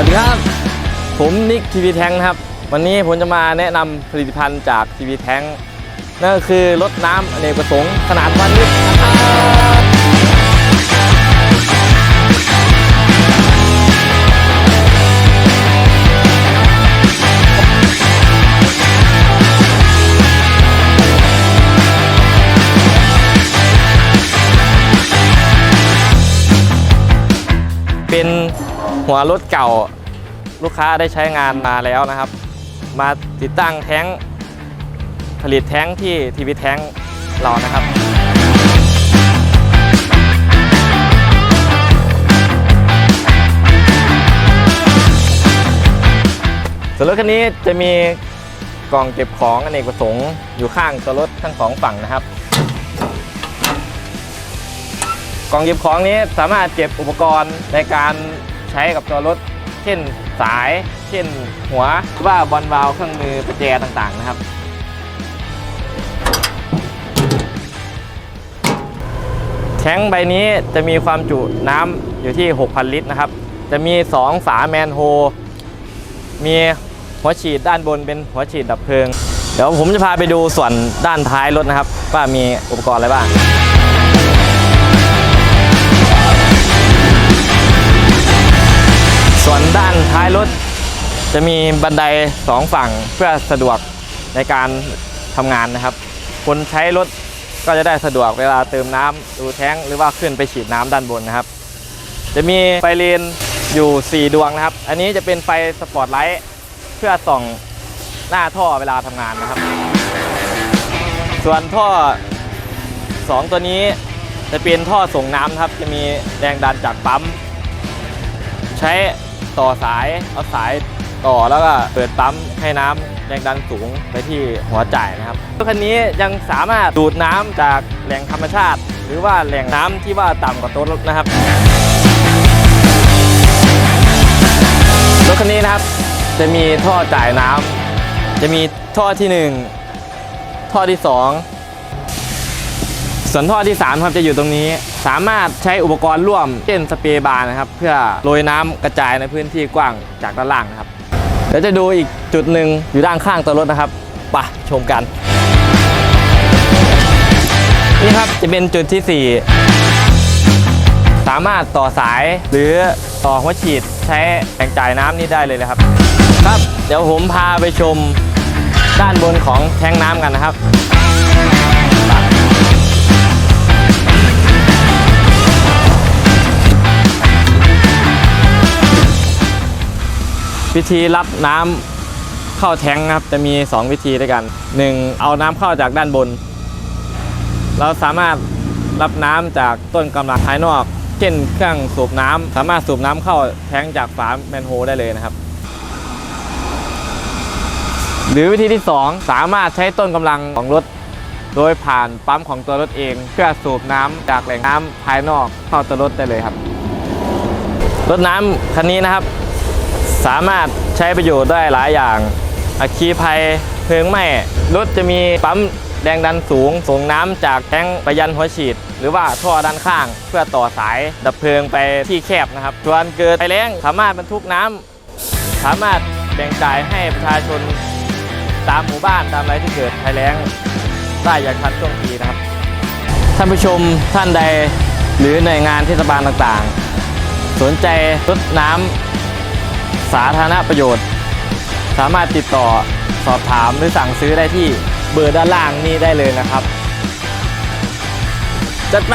วัสดีครับ ผมนิกทีวีแทงครับ วันนี้ผมจะมาแนะนำผลิตภัณฑ์จากทีวีแทงนั่นก็คือรถน้ำอเนกประสงค์ขนาดวันลิตรนะครับเป็น หัวรถเก่าลูกค้าได้ใช้งานมาแล้วนะครับ มาติดตั้งแท้งผลิตแท้งที่ทีวีแท้งเรานะครับ ส่วนรถคันนี้จะมีกล่องเก็บของอเนกประสงค์อยู่ข้างตัวรถทั้งสองฝั่งนะครับ กล่องเก็บของนี้สามารถเก็บอุปกรณ์ในการ ใช้กับตัวรถ เช่นสาย เช่นหัวว่าบอลวาลเครื่องมือประแจต่างๆนะครับ แทงใบนี้จะมีความจุน้ำอยู่ที่ 6,000 ลิตรนะครับ จะมี 2 ฝาแมนโฮ มีหัวฉีดด้านบนเป็นหัวฉีดดับเพลิง เดี๋ยวผมจะพาไปดูส่วนด้านท้ายรถนะครับ ว่ามีอุปกรณ์อะไรบ้าง จะมีบันไดสองฝั่งเพื่อสะดวกในการทำงานนะครับ คนใช้รถก็จะได้สะดวกเวลาเติมน้ำดูแท้งหรือว่าขึ้นไปฉีดน้ำด้านบนนะครับ จะมีไฟเลนอยู่ 4 ดวงนะครับ อันนี้จะเป็นไฟสปอตไลท์เพื่อส่องหน้าท่อเวลาทำงานนะครับ ส่วนท่อ 2 ตัวนี้จะเป็นท่อส่งน้ำครับ จะมีแรงดันจากปั๊ม ใช้ต่อสายเอาสาย ต่อแล้วก็เปิดปั๊มให้น้ำแรงดันสูงไปที่หัวจ่ายนะครับรถคันนี้ยังสามารถดูดน้ำจากแหล่งธรรมชาติ หรือว่าแหล่งน้ำที่ว่าต่ำกว่าตัวรถนะครับรถคันนี้นะครับจะมีท่อจ่ายน้ำจะมีท่อทีหนึ่1 ท่อที่ 2 ส่วนท่อที่ 3 ครับจะอยู่ตรงนี้สามารถใช้อุปกรณ์ร่วมเช่นสเปรย์บาร์นะครับ เพื่อโรยน้ำกระจายในพื้นที่กว้างจากด้านล่างนะครับ เดี๋ยวจะดูอีกจุดหนึ่งอยู่ด้านข้างตัวรถนะครับไปะชมกัน นี่ครับจะเป็นจุดที่ 4 สามารถต่อสายหรือต่อหัวฉีดใช้แรงจ่ายน้ำนี่ได้เลยนะครับ ครับเดี๋ยวผมพาไปชมด้านบนของแทงน้ำกันนะครับ วิธีรับน้ำเข้าแทงครับจะมี 2 วิธีด้วยกัน 1. เอาน้ำเข้าจากด้านบน เราสามารถรับน้ำจากต้นกำลังภายนอก เช่นเครื่องสูบน้ำสามารถสูบน้ำเข้าแทงจากฝาแมนโฮลได้เลยนะครับ หรือวิธีที่ 2 สามารถใช้ต้นกำลังของรถ โดยผ่านปั๊มของตัวรถเอง เพื่อสูบน้ำจากแหล่งน้ำภายนอกเข้าตัวรถได้เลยครับรถน้ำคันนี้นะครับ สามารถใช้ประโยชน์ได้หลายอย่างอัคคีภัยเพลิงไหม้รถจะมีปั๊มแรงดันสูง ส่งน้ำจากแทงไปยันหัวฉีด หรือว่าท่อด้านข้าง เพื่อต่อสายดับเพลิงไปที่แคบนะครับส่วนเกิดไฟแรงสามารถบรรทุกน้ำสามารถแบ่งจ่ายให้ประชาชนตามหมู่บ้านตามอะไรที่เกิดภัยแล้งได้อย่างทันท่วงทีนะครับ ท่านผู้ชมท่านใดหรือหน่วยงานเทศบาลต่างๆ สนใจรถน้ำ สาธารณประโยชน์ สามารถติดต่อสอบถามหรือสั่งซื้อได้ที่เบอร์ด้านล่างนี้ได้เลยนะครับ จัดไป